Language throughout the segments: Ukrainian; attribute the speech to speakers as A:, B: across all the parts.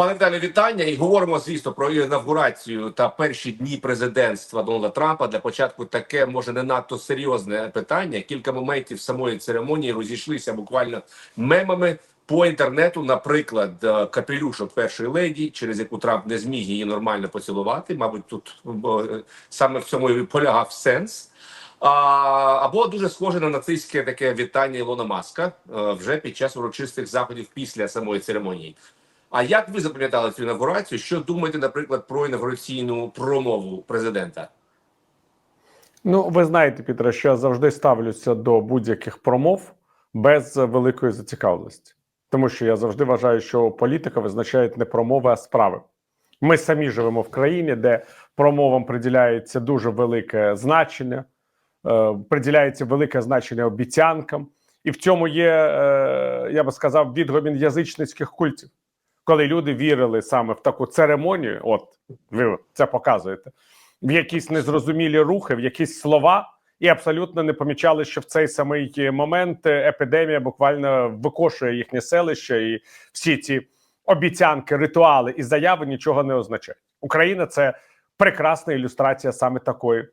A: Пане Віталію, вітання і говоримо, звісно, про інавгурацію та перші дні президентства Дональда Трампа. Для початку таке може не надто серйозне питання. Кілька моментів самої церемонії розійшлися буквально мемами по інтернету. Наприклад, е, капелюшок першої леді, через яку Трамп не зміг її нормально поцілувати. Мабуть, тут е, саме в цьому і полягав сенс. А, або дуже схоже на нацистське таке вітання Ілона Маска е, вже під час урочистих заходів після самої церемонії. А як ви запам'ятали цю інавгурацію? Що думаєте, наприклад, про інавгураційну промову президента?
B: Ну, ви знаєте, Пітре, що я завжди ставлюся до будь-яких промов без великої зацікавленості, тому що я завжди вважаю, що політика визначає не промови, а справи. Ми самі живемо в країні, де промовам приділяється дуже велике значення, е, приділяється велике значення обіцянкам, і в цьому є, е, я би сказав, відгомін язичницьких культів, коли люди вірили саме в таку церемонію. От ви це показуєте в якісь незрозумілі рухи, в якісь слова, і абсолютно не помічали, що в цей самий момент епідемія буквально викошує їхнє селище, і всі ці обіцянки, ритуали і заяви нічого не означають. Україна це прекрасна ілюстрація саме такої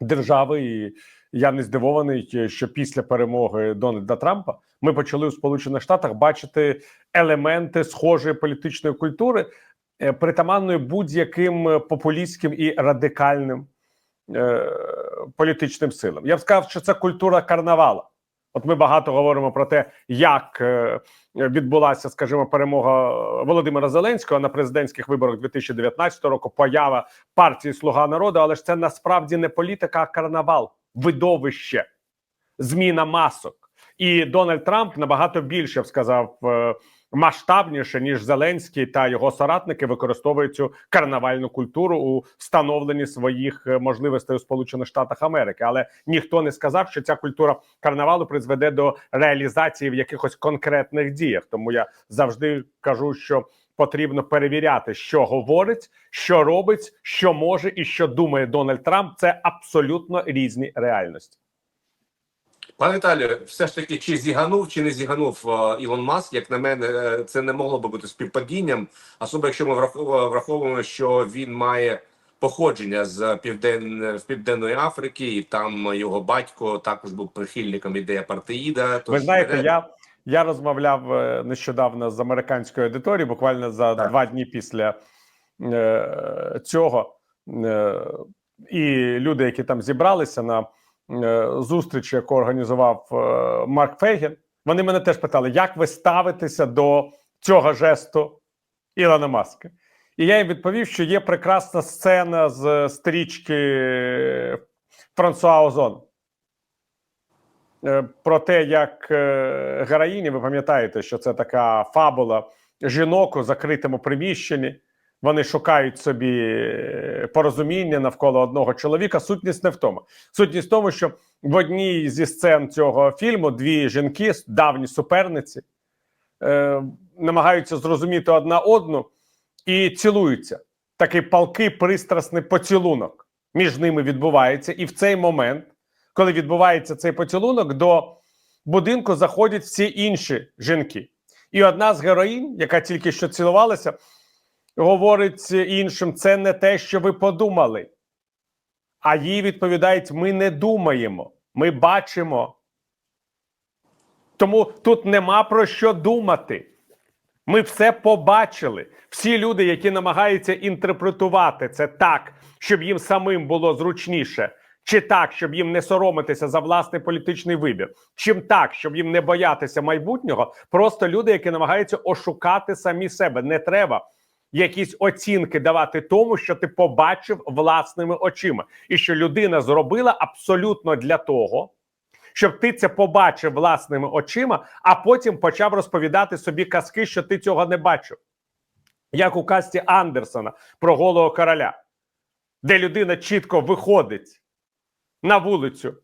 B: держави. І я не здивований, що після перемоги Дональда Трампа ми почали у Сполучених Штатах бачити елементи схожої політичної культури, е, притаманної будь-яким популістським і радикальним е, політичним силам. Я б сказав, що це культура карнавала. От ми багато говоримо про те, як е, відбулася, скажімо, перемога Володимира Зеленського на президентських виборах 2019 року, поява партії Слуга народу, але ж це насправді не політика, а карнавал, видовище, зміна масок. І Дональд Трамп набагато більше сказав е, масштабніше ніж Зеленський та його соратники використовують цю карнавальну культуру у встановленні своїх е, можливостей у Сполучених Штатах Америки. Але ніхто не сказав, що ця культура карнавалу призведе до реалізації в якихось конкретних діях. Тому я завжди кажу, що потрібно перевіряти, що говорить, що робить, що може і що думає Дональд Трамп. Це абсолютно різні реальності.
A: Пане Віталію, все ж таки, чи зіганув, чи не зіганув е, Ілон Маск, як на мене, е, це не могло би бути співпадінням, особливо якщо ми враховуємо, враховуємо, що він має походження з півден... з південної Африки, і там його батько також був прихильником ідеї апартеїда. Тож
B: Ви знаєте, я, я розмовляв е, нещодавно з американською аудиторією, буквально за
A: Так.
B: два дні після е, цього. Е, і люди, які там зібралися на е, зустріч, яку організував е, Марк Фейген, вони мене теж питали, як ви ставитеся до цього жесту Ілона Маска? І я їм відповів, що є прекрасна сцена з стрічки Франсуа Озон. Е, про те, як е, героїні, ви пам'ятаєте, що це така фабула жінок у закритому приміщенні. Вони шукають собі е, порозуміння навколо одного чоловіка. Сутність не в тому. Сутність в тому, що в одній зі сцен цього фільму дві жінки, давні суперниці, е, намагаються зрозуміти одна одну і цілуються. Такий палкий пристрасний поцілунок між ними відбувається, і в цей момент коли відбувається цей поцілунок, до будинку заходять всі інші жінки. І одна з героїнь, яка тільки що цілувалася, говорить іншим: це не те, що ви подумали. А їй відповідають: ми не думаємо, ми бачимо. Тому тут нема про що думати. Ми все побачили. Всі люди, які намагаються інтерпретувати це так, щоб їм самим було зручніше, чи так, щоб їм не соромитися за власний політичний вибір, чим так, щоб їм не боятися майбутнього, просто люди, які намагаються ошукати самі себе. Не треба якісь оцінки давати тому, що ти побачив власними очима, і що людина зробила абсолютно для того. Щоб ти це побачив власними очима, а потім почав розповідати собі казки, що ти цього не бачив. Як у касті Андерсона про голого короля, де людина чітко виходить на вулицю.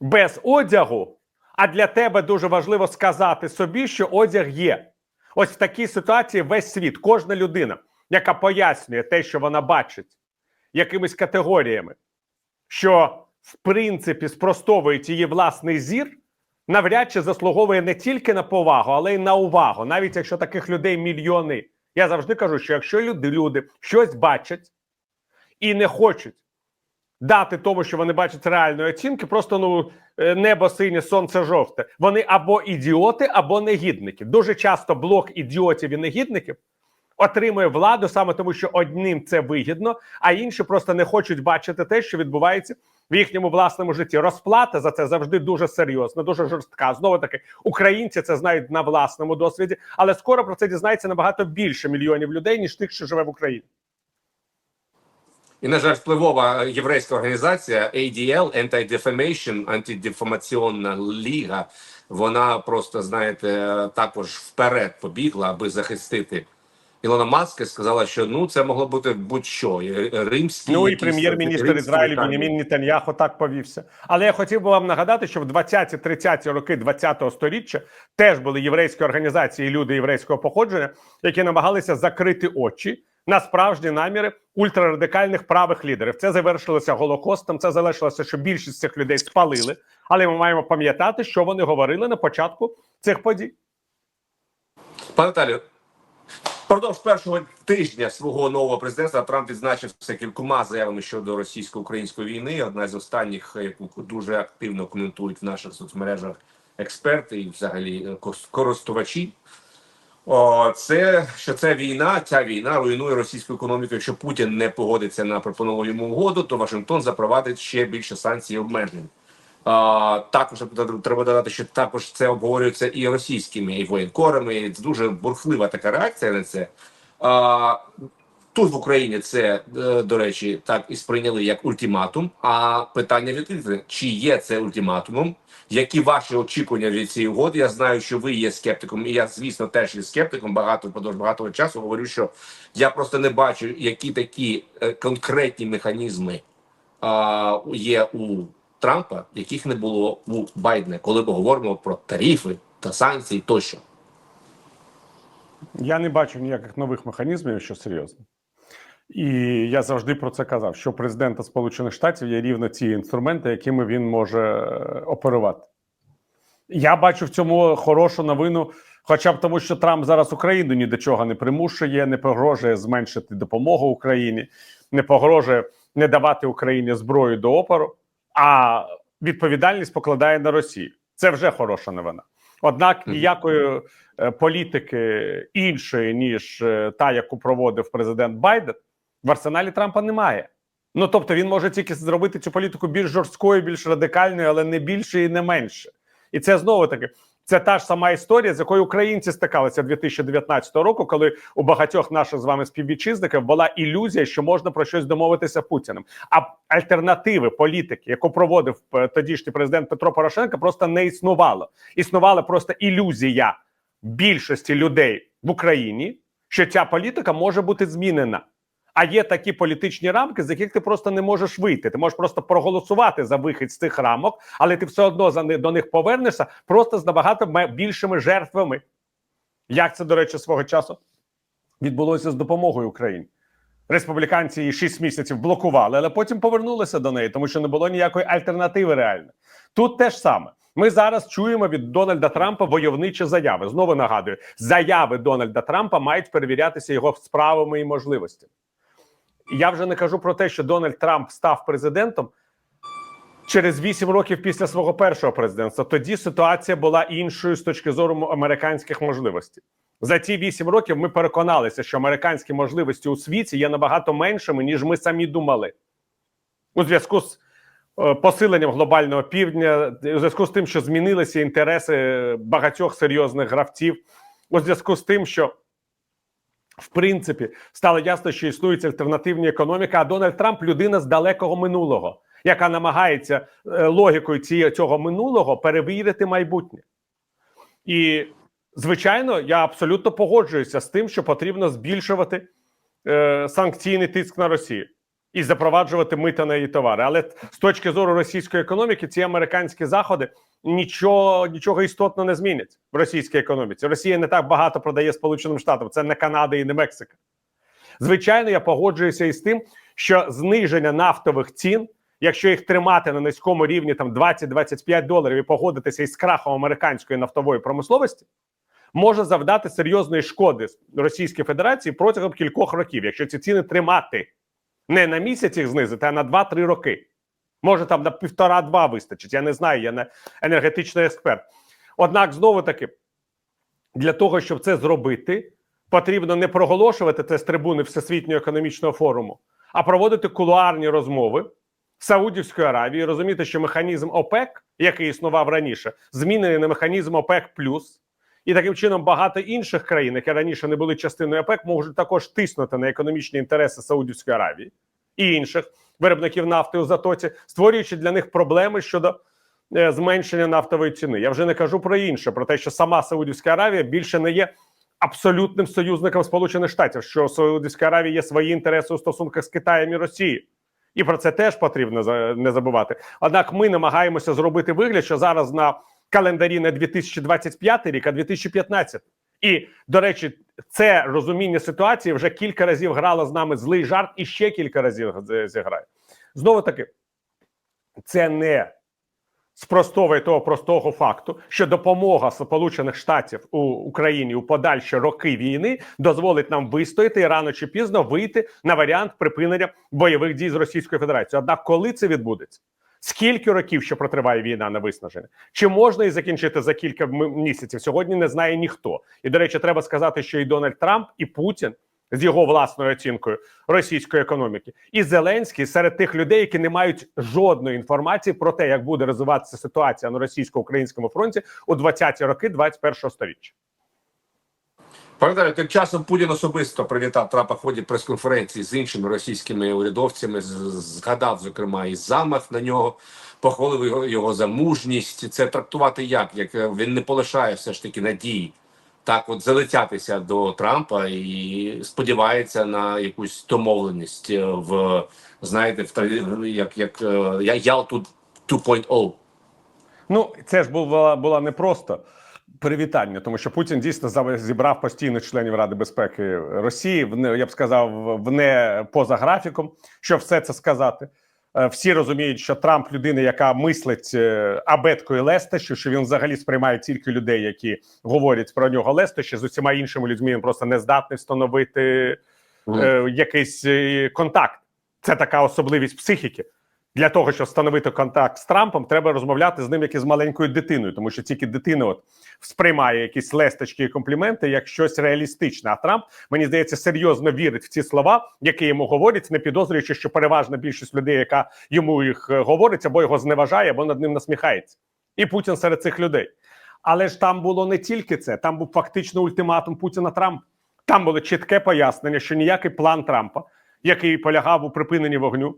B: Без одягу, а для тебе дуже важливо сказати собі, що одяг є. Ось в такій ситуації весь світ, кожна людина, яка пояснює те, що вона бачить, якимись категоріями, що в принципі спростовують її власний зір, навряд чи заслуговує не тільки на повагу, але й на увагу, навіть якщо таких людей мільйони. Я завжди кажу, що якщо люди, люди щось бачать і не хочуть дати тому, що вони бачать реальної оцінки, просто ну е, небо синє, сонце жовте. Вони або ідіоти, або негідники. Дуже часто блок ідіотів і негідників отримує владу саме тому, що одним це вигідно, а інші просто не хочуть бачити те, що відбувається в їхньому власному житті. Розплата за це завжди дуже серйозна, дуже жорстка. Знову таки, українці це знають на власному досвіді, але скоро про це дізнається набагато більше мільйонів людей, ніж тих, що живе в Україні.
A: І, на жаль, впливова єврейська організація ADL, Anti-Defamation, антидефамаційна ліга, вона просто, знаєте, також вперед побігла, аби захистити Ілона Маска. Сказала, що ну це могло бути будь-що. Римські
B: Ну і прем'єр-міністр Ізраїлю
A: вітання.
B: Бенямін Нетаньяху так повівся. Але я хотів би вам нагадати, що в 20-30 роки 20-го сторіччя теж були єврейські організації, і люди єврейського походження, які намагалися закрити очі на справжні наміри ультрарадикальних правих лідерів. Це завершилося голокостом. Це залишилося, що більшість цих людей спалили. Але ми маємо пам'ятати, що вони говорили на початку цих подій.
A: Пане Наталію, впродовж першого тижня свого нового президентства Трамп відзначився кількома заявами щодо російсько-української війни. Одна з останніх, яку дуже активно коментують в наших соцмережах експерти і взагалі користувачі. О, це що це війна, ця війна руйнує російську економіку. Якщо Путін не погодиться на пропоновану йому угоду, то Вашингтон запровадить ще більше санкцій і обмежень. А, також треба додати, що також це обговорюється і російськими і воєнкорами. І Це дуже бурхлива така реакція на це. А, тут в Україні це е, до речі так і сприйняли як ультиматум. А питання відкрите: чи є це ультиматумом? Які ваші очікування від цієї угоди? Я знаю, що ви є скептиком, і я, звісно, теж є скептиком. Багато впродовж багато часу говорю, що я просто не бачу, які такі е, конкретні механізми а, є у Трампа, яких не було у Байдена, коли ми говоримо про тарифи та санкції тощо.
B: Я не бачу ніяких нових механізмів, що серйозно. І я завжди про це казав: що президента Сполучених Штатів є рівно ці інструменти, якими він може е, оперувати. Я бачу в цьому хорошу новину, хоча б тому, що Трамп зараз Україну ні до чого не примушує, не погрожує зменшити допомогу Україні, не погрожує не давати Україні зброю до опору, а відповідальність покладає на Росію. Це вже хороша новина. Однак ніякої е, політики іншої, ніж е, та, яку проводив президент Байден, в арсеналі Трампа немає. Ну тобто він може тільки зробити цю політику більш жорсткою, більш радикальною, але не більше і не менше. І це знову таки це та ж сама історія, з якою українці стикалися 2019 року, коли у багатьох наших з вами співвітчизників була ілюзія, що можна про щось домовитися Путіним. А альтернативи політики, яку проводив е, тодішній президент Петро Порошенко, просто не існувало. Існувала просто ілюзія більшості людей в Україні, що ця політика може бути змінена. А є такі політичні рамки, з яких ти просто не можеш вийти. Ти можеш просто проголосувати за вихід з цих рамок, але ти все одно за до них повернешся просто з набагато більшими жертвами. Як це, до речі, свого часу відбулося з допомогою Україні? Республіканці її 6 місяців блокували, але потім повернулися до неї, тому що не було ніякої альтернативи реально. Тут те ж саме. Ми зараз чуємо від Дональда Трампа войовничі заяви. Знову нагадую, заяви Дональда Трампа мають перевірятися його справами і можливостями. Я вже не кажу про те, що Дональд Трамп став президентом через 8 років після свого першого президентства. Тоді ситуація була іншою з точки зору американських можливостей. За ці 8 років ми переконалися, що американські можливості у світі є набагато меншими, ніж ми самі думали. У зв'язку з е, посиленням глобального півдня, у зв'язку з тим, що змінилися інтереси багатьох серйозних гравців, у зв'язку з тим, що в принципі стало ясно, що існують альтернативні економіки. А Дональд Трамп людина з далекого минулого, яка намагається е, логікою цієї цього минулого перевірити майбутнє. І звичайно, я абсолютно погоджуюся з тим, що потрібно збільшувати е, санкційний тиск на Росію і запроваджувати мита на її товари. Але з точки зору російської економіки, ці американські заходи нічого нічого істотно не змінять в російській економіці. Росія не так багато продає Сполученим Штатам. Це не Канада і не Мексика. Звичайно, я погоджуюся із тим, що зниження нафтових цін, якщо їх тримати на низькому рівні там 20-25 доларів і погодитися із крахом американської нафтової промисловості, може завдати серйозної шкоди Російській Федерації протягом кількох років, якщо ці ціни тримати не на місяць їх знизити, а на 2-3 роки. Може там на півтора-два вистачить. Я не знаю, я не енергетичний експерт. Однак, знову таки, для того, щоб це зробити, потрібно не проголошувати це з трибуни Всесвітнього економічного форуму, а проводити кулуарні розмови Саудівської Аравії, розуміти, що механізм ОПЕК, який існував раніше, змінений на механізм ОПЕК і таким чином багато інших країн, які раніше не були частиною ОПЕК, можуть також тиснути на економічні інтереси Саудівської Аравії і інших виробників нафти у затоці, створюючи для них проблеми щодо е, зменшення нафтової ціни. Я вже не кажу про інше, про те, що сама Саудівська Аравія більше не є абсолютним союзником Сполучених Штатів, що у Саудівській Аравії є свої інтереси у стосунках з Китаєм і Росією. І про це теж потрібно не забувати. Однак ми намагаємося зробити вигляд, що зараз на календарі не 2025 рік, а 2015. І до речі, це розуміння ситуації вже кілька разів грало з нами злий жарт і ще кілька разів зіграє. Знову таки, це не спростовує того простого факту, що допомога Сполучених Штатів у Україні у подальші роки війни дозволить нам вистояти і рано чи пізно вийти на варіант припинення бойових дій з Російською Федерацією. Однак, коли це відбудеться? Скільки років ще протриває війна на виснаження? Чи можна її закінчити за кілька місяців? Сьогодні не знає ніхто. І до речі, треба сказати, що і Дональд Трамп, і Путін з його власною оцінкою російської економіки, і Зеленський серед тих людей, які не мають жодної інформації про те, як буде розвиватися ситуація на російсько-українському фронті у 20-ті роки 21-го сторіччя.
A: Пам'ятаю, тим часом Путін особисто привітав Трампа в ході прес-конференції з іншими російськими урядовцями. Згадав зокрема і замах на нього, похвалив його, його за мужність. Це трактувати як? Як е, він не полишає все ж таки надії так, от залетятися до Трампа і сподівається на якусь домовленість е, в знаєте, в як як е, Ялту 2.0.
B: Ну, це ж була, була не просто привітання, тому що Путін дійсно зібрав постійно членів Ради безпеки Росії. В я б сказав, в не поза графіком, щоб все це сказати. Е, Всі розуміють, що Трамп людина, яка мислить е, абеткою лестощі, що він взагалі сприймає тільки людей, які говорять про нього лестощі, з усіма іншими людьми він просто не здатний встановити е, якийсь е, контакт. Це така особливість психіки. Для того, щоб встановити контакт з Трампом, треба розмовляти з ним як із маленькою дитиною, тому що тільки дитина от сприймає якісь лесточки і компліменти як щось реалістичне. А Трамп, мені здається, серйозно вірить в ці слова, які йому говорять, не підозрюючи, що переважна більшість людей, яка йому їх е, говорить, або його зневажає, або над ним насміхається. І Путін серед цих людей. Але ж там було не тільки це, там був фактично ультиматум Путіна Трампу. Там було чітке пояснення, що ніякий план Трампа, який полягав у припиненні вогню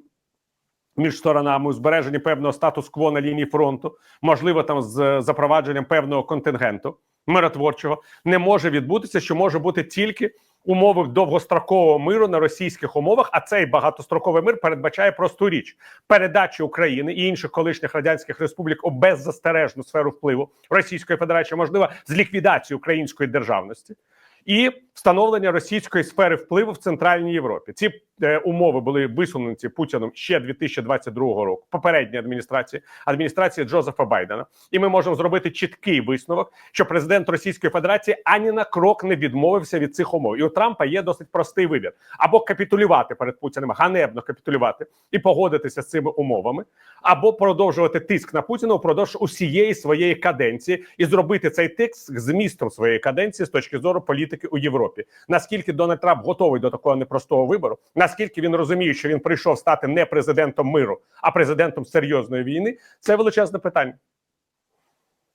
B: між сторонами у збереженні певного статус-кво на лінії фронту, можливо, там з запровадженням певного контингенту миротворчого, не може відбутися, що може бути тільки умови довгострокового миру на російських умовах. А цей багатостроковий мир передбачає просту річ: передачі України і інших колишніх радянських республік у беззастережну сферу впливу Російської Федерації, можливо, з ліквідації української державності. І встановлення російської сфери впливу в Центральній Європі. Ці е, умови були висунуті Путіном ще 2022 року, попередньої адміністрації, адміністрації Джозефа Байдена. І ми можемо зробити чіткий висновок, що президент Російської Федерації ані на крок не відмовився від цих умов. І у Трампа є досить простий вибір: або капітулювати перед Путіним, ганебно капітулювати і погодитися з цими умовами, або продовжувати тиск на Путіна упродовж усієї своєї каденції і зробити цей тиск змістом своєї каденції з точки зору політики у Європі. Наскільки Дональд Трамп готовий до такого непростого вибору, наскільки він розуміє, що він прийшов стати не президентом миру, а президентом серйозної війни, це величезне питання.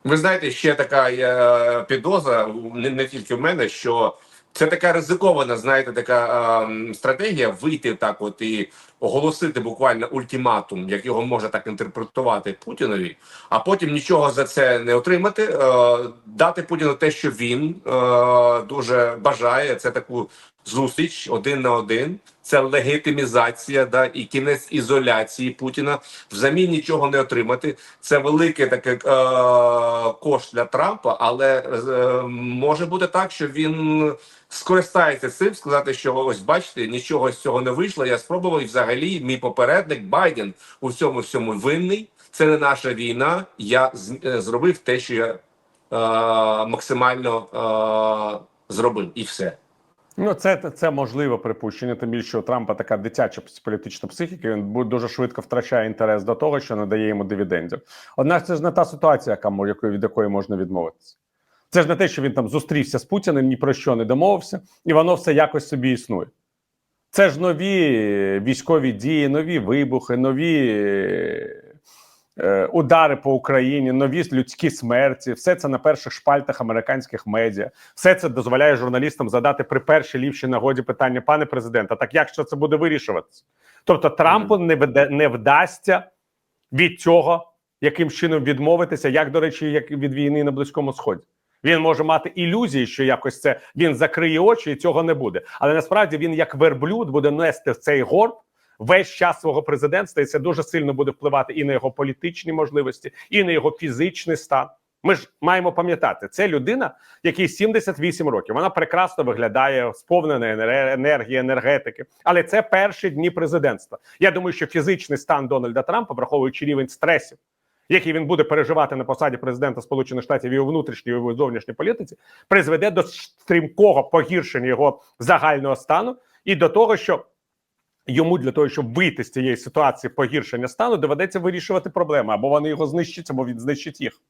A: Ви знаєте, ще така е, підоза, не, не тільки в мене, що це така ризикована, знаєте, така е, стратегія вийти так, от і оголосити буквально ультиматум, як його може так інтерпретувати Путінові, а потім нічого за це не отримати, е, дати Путіну те, що він е, дуже бажає. Це таку зустріч один на один. Це легітимізація, да і кінець ізоляції Путіна. Взамін нічого не отримати. Це велике таке е, кошт для Трампа, але е, може бути так, що він скористається цим, сказати, що ось бачите, нічого з цього не вийшло. Я спробував і взагалі мій попередник Байден у всьому всьому винний. Це не наша війна. Я е, зробив те, що я максимально е, зробив, і все.
B: Ну, це, це можливе припущення, тим більше у Трампа така дитяча політична психіка. Він дуже швидко втрачає інтерес до того, що надає йому дивідендів. Однак це ж не та ситуація, яка від якої можна відмовитися. Це ж не те, що він там зустрівся з Путіним, ні про що не домовився, і воно все якось собі існує. Це ж нові е, військові дії, нові вибухи, нові е, е, удари по Україні, нові людські смерті. Все це на перших шпальтах американських медіа. Все це дозволяє журналістам задати при першій ліпшій нагоді питання, пане президенте, так як що це буде вирішуватися? Тобто Трампу не веде не вдасться від цього яким чином відмовитися, як до речі, як від війни на близькому сході. Він може мати ілюзії, що якось це він закриє очі, і цього не буде. Але насправді він, як верблюд, буде нести цей горб весь час свого президентства, і це дуже сильно буде впливати і на його політичні можливості, і на його фізичний стан. Ми ж маємо пам'ятати, це людина, якій 78 років. Вона прекрасно виглядає, сповнена енергії, енергетики. Але це перші дні президентства. Я думаю, що фізичний стан Дональда Трампа, враховуючи рівень стресів, який він буде переживати на посаді президента Сполучених Штатів і у внутрішній і у зовнішній політиці, призведе до стрімкого погіршення його загального стану і до того, що йому для того, щоб вийти з цієї ситуації погіршення стану, доведеться вирішувати проблеми або вони його знищать, або він знищить їх.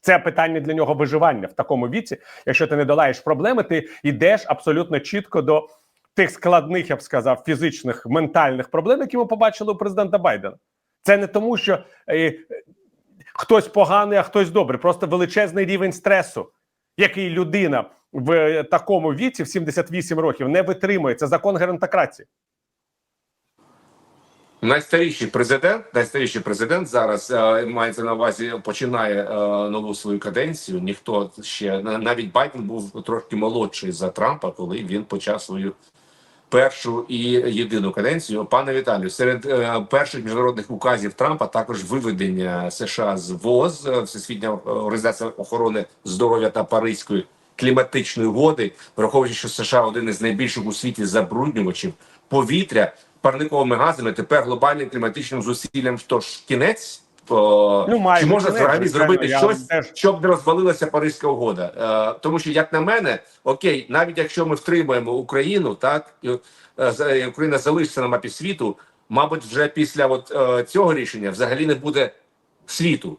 B: Це питання для нього виживання в такому віці. Якщо ти не долаєш проблеми, ти йдеш абсолютно чітко до тих складних, я б сказав, фізичних ментальних проблем, які ми побачили у президента Байдена. Це не тому, що е, хтось поганий, а хтось добрий. Просто величезний рівень стресу, який людина в такому віці, в 78 років, не витримує. Це закон геронтократії.
A: Найстаріший президент, найстаріший президент зараз е, мається на увазі, починає е, нову свою каденцію. Ніхто ще навіть Байден був трошки молодший за Трампа, коли він почав свою першу і єдину каденцію. Пане Віталію, серед е, перших міжнародних указів Трампа також виведення США з ВОЗ е, Всесвітня організація охорони здоров'я та Паризької кліматичної угоди, враховуючи, що США один із найбільших у світі забруднювачів повітря парниковими газами. Тепер глобальним кліматичним зусиллям. Тож кінець. О,
B: Ну, має,
A: чи можна взагалі зробити щось,
B: теж-
A: щоб не розвалилася Паризька угода? Е, тому що, як на мене, окей, навіть якщо ми втримаємо Україну, так і, е, Україна залишиться на мапі світу, мабуть, вже після от, е, цього рішення взагалі не буде світу.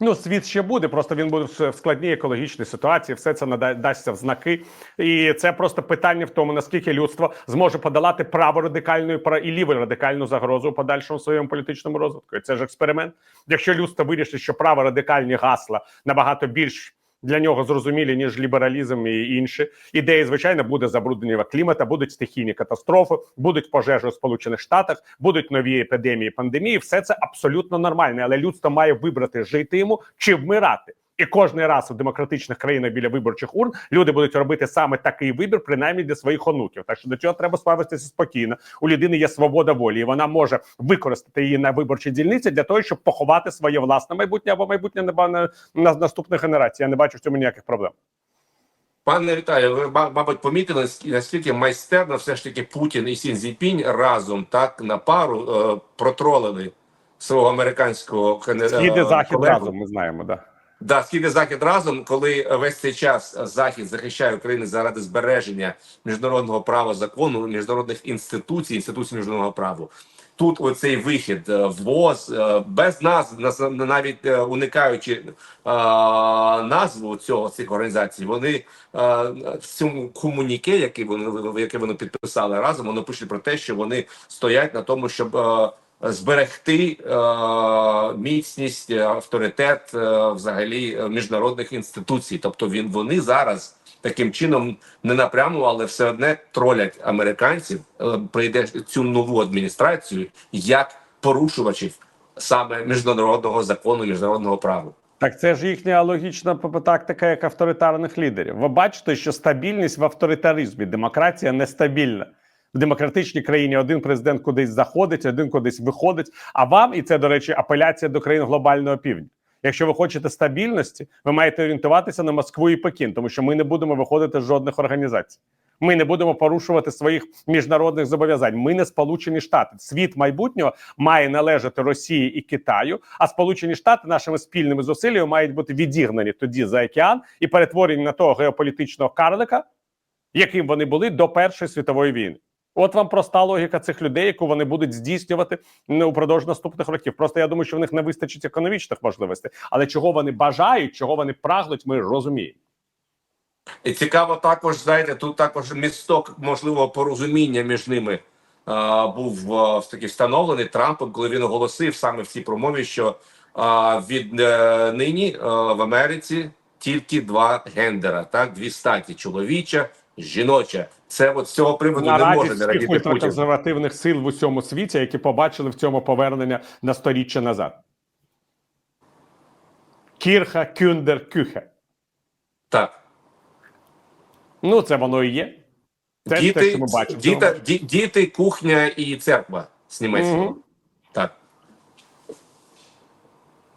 B: Ну, світ ще буде, просто він буде в складній екологічній ситуації. Все це надасться дасться в знаки, і це просто питання в тому, наскільки людство зможе подолати право радикальну і ліву радикальну загрозу у подальшому своєму політичному розвитку. І це ж експеримент. Якщо людство вирішить, що право радикальні гасла набагато більш для нього зрозумілі ніж лібералізм і інші ідеї, звичайно, буде забруднення клімата, будуть стихійні катастрофи, будуть пожежі у Сполучених Штатах, будуть нові епідемії, пандемії. Все це абсолютно нормально, але людство має вибрати жити йому чи вмирати. І кожний раз у демократичних країнах біля виборчих урн люди будуть робити саме такий вибір, принаймні для своїх онуків. Так що до цього треба ставитися спокійно. У людини є свобода волі, і вона може використати її на виборчій дільниці для того, щоб поховати своє власне майбутнє або майбутнє на, на, на наступних генерацій. Я не бачу в цьому ніяких проблем.
A: Пане Віталію, ви ма- мабуть помітили наскільки- майстерно все ж таки Путін і Сін Цзіньпінь разом так на пару е, протролили свого американського
B: Схід і
A: е,
B: захід
A: колегу.
B: разом ми знаємо. Да.
A: Да, схід і захід разом, коли весь цей час захід захищає Україну заради збереження міжнародного права закону, міжнародних інституцій, інституцій міжнародного права. Тут оцей вихід е, ВОЗ е, без нас, навіть е, уникаючи е, назву цього цих організацій, вони е, в цьому комуніке, який вони яке вони підписали разом, вони пишуть про те, що вони стоять на тому, щоб е, зберегти е, міцність, е, авторитет е, взагалі міжнародних інституцій. Тобто він вони зараз таким чином не напряму, але все одне тролять американців. Прийде цю нову адміністрацію як порушувачів саме міжнародного закону, міжнародного права.
B: Так це ж їхня логічна тактика як авторитарних лідерів. Ви бачите, що стабільність в авторитаризмі, демократія нестабільна. В демократичній країні один президент кудись заходить, один кудись виходить. А вам, і це, до речі, апеляція до країн глобального півдня. Якщо ви хочете стабільності, ви маєте орієнтуватися на Москву і Пекін, тому що ми не будемо виходити з жодних організацій. Ми не будемо порушувати своїх міжнародних зобов'язань. Ми не Сполучені Штати. Світ майбутнього має належати Росії і Китаю. А Сполучені Штати нашими спільними зусиллями мають бути відігнані тоді за океан і перетворені на того геополітичного карлика, яким вони були до Першої світової війни. От вам проста логіка цих людей, яку вони будуть здійснювати упродовж наступних років. Просто я думаю, що в них не вистачить економічних можливостей, але чого вони бажають, чого вони прагнуть, ми розуміємо.
A: І цікаво також, знаєте, тут також місток можливого порозуміння між ними а, був а, таки встановлений Трампом, коли він оголосив саме в цій промові, що а, від е, нині а, в Америці тільки два гендера, так дві статі: чоловіча, жіноча. Це от з цього приводу не може не радіти Путін.
B: ультраконсервативних сил в усьому світі, які побачили в цьому повернення на сторіччя назад. Кірха Кюндер Кюхе.
A: Так.
B: Ну, це воно і є. Це ж те, що ми бачимо.
A: діти, діти, кухня і церква з німецького.
B: Мгм.
A: Так.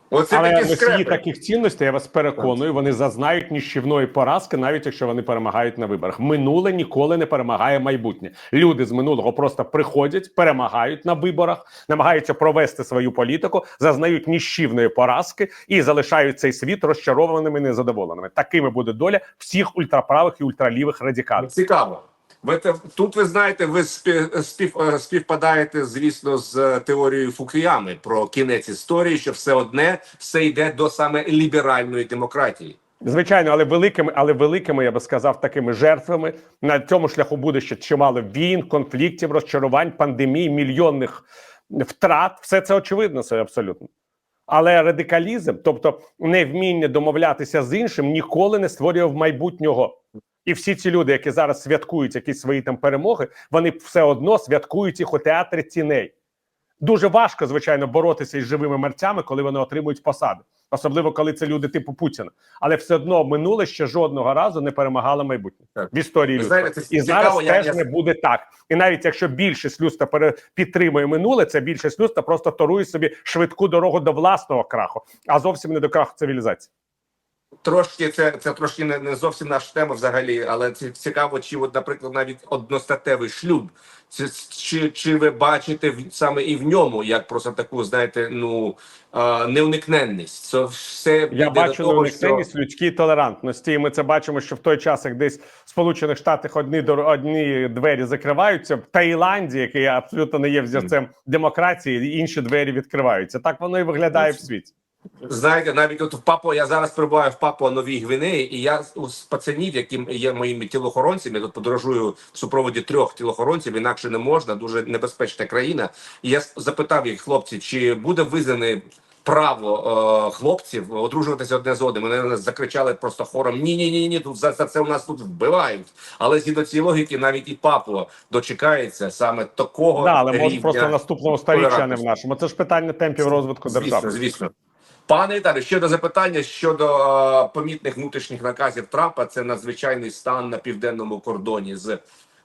A: Оце
B: Але
A: такі
B: носії
A: скрепи.
B: таких цінностей, я вас переконую, вони зазнають ніщівної поразки, навіть якщо вони перемагають на виборах. Минуле ніколи не перемагає майбутнє. Люди з минулого просто приходять, перемагають на виборах, намагаються провести свою політику, зазнають ніщівної поразки і залишають цей світ розчарованими, і незадоволеними. Такими буде доля всіх ультраправих і ультралівих радикалів.
A: Цікаво. Ви тут ви знаєте, ви спів, е, співпадаєте, звісно, з е, теорією Фукуями про кінець історії, що все одне все йде до саме ліберальної демократії.
B: Звичайно, але великими, але великими, я би сказав, такими жертвами на цьому шляху буде ще чимало війн, конфліктів, розчарувань, пандемій, мільйонних втрат. Все це очевидно, це абсолютно. Але радикалізм, тобто невміння домовлятися з іншим, ніколи не створював майбутнього. І всі ці люди, які зараз святкують якісь свої там перемоги, вони все одно святкують їх у театрі тіней. Дуже важко, звичайно, боротися із живими мерцями, коли вони отримують посади, особливо коли це люди типу Путіна. Але все одно минуле ще жодного разу не перемагало майбутнє
A: Так.
B: в історії людства.
A: знаєте,
B: І зараз
A: я-
B: теж
A: я-
B: не буде так. І навіть якщо більшість людства підтримує минуле, це більшість людства просто торує собі швидку дорогу до власного краху, а зовсім не до краху цивілізації.
A: Трошки це, це трошки не, не зовсім наша тема взагалі, але це цікаво, чи, от, наприклад, навіть одностатевий шлюб. Це, чи, чи ви бачите в, саме і в ньому як просто таку, знаєте, ну а, неуникненність? Це все
B: Я бачу
A: того,
B: неуникненність людській толерантності, і ми це бачимо, що в той час, як десь в Сполучених Штатах одні одні двері закриваються, в Таїланді, який абсолютно не є взірцем демократії, інші двері відкриваються. Так воно і виглядає в світі.
A: Знаєте, навіть от в Папу я зараз перебуваю в Папуа Новій Гвинеї, і я з- пацанів, які є моїми тілохоронцями, тут подорожую в супроводі трьох тілохоронців, інакше не можна, дуже небезпечна країна. І я запитав їх, хлопці, чи буде визнане право е, хлопців одружуватися одне з одним. Вони закричали просто хором: ні, ні, ні, ні, тут за, за це у нас тут вбивають. Але згідно цієї логіки, навіть і Папуа дочекається саме такого
B: Да, але може просто сторіччі, а не в нашому. Це ж питання темпів розвитку
A: Звісно, звісно. Пане Віталію, щодо запитання щодо е, помітних внутрішніх наказів Трампа, це надзвичайний стан на південному кордоні з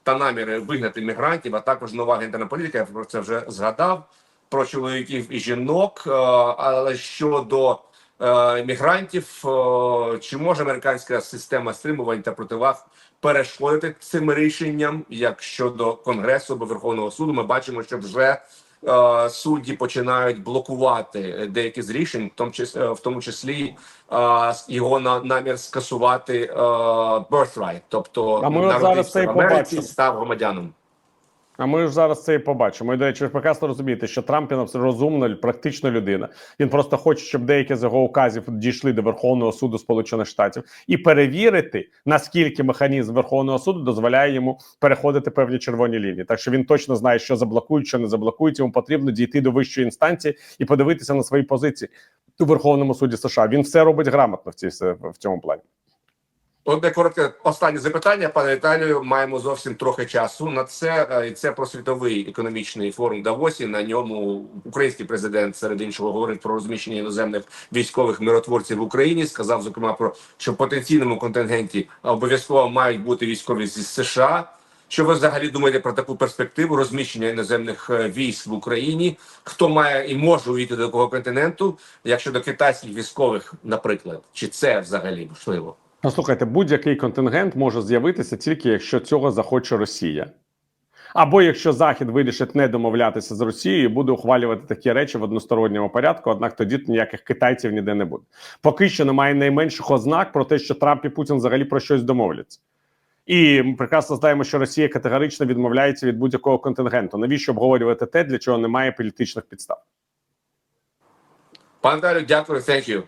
A: та наміри вигнати мігрантів, а також нова гендерна політика. Я про це вже згадав про чоловіків і жінок. Е, але щодо е, мігрантів, е, чи може американська система стримувань та противаг перешкодити цим рішенням, як щодо конгресу або Верховного суду, ми бачимо, що вже судді починають блокувати деякі з рішень, в тому числі, в тому числі е, його на намір скасувати е, birthright, тобто
B: А ми зараз це
A: в Америці,
B: побачимо.
A: став громадянином.
B: А ми ж зараз це і побачимо. І, до речі, ви прекрасно розумієте, що Трамп розумна, практична людина. Він просто хоче, щоб деякі з його указів дійшли до Верховного суду Сполучених Штатів і перевірити, наскільки механізм Верховного суду дозволяє йому переходити певні червоні лінії. Так що він точно знає, що заблокують, що не заблокують. Йому потрібно дійти до вищої інстанції і подивитися на свої позиції у Верховному суді США. Він все робить грамотно в цій в цьому плані.
A: Одне коротке останнє запитання, пане Віталію. Маємо зовсім трохи часу на це. Е, І це про світовий економічний форум Давосі. На ньому український президент серед іншого говорить про розміщення іноземних військових миротворців в Україні. Сказав зокрема про що в потенційному контингенті обов'язково мають бути військові зі США. Що ви взагалі думаєте про таку перспективу розміщення іноземних е, військ в Україні? Хто має і може увійти до такого континенту, якщо до китайських військових, наприклад, чи це взагалі можливо?
B: Ну, слухайте, будь-який контингент може з'явитися тільки якщо цього захоче Росія. Або якщо Захід вирішить не домовлятися з Росією і буде ухвалювати такі речі в односторонньому порядку, однак тоді ніяких китайців ніде не буде. Поки що немає найменших ознак про те, що Трамп і Путін взагалі про щось домовляться. І ми прекрасно знаємо, що Росія категорично відмовляється від будь-якого контингенту. Навіщо обговорювати те, для чого немає політичних підстав?
A: Пан Дарю, дякую, thank you.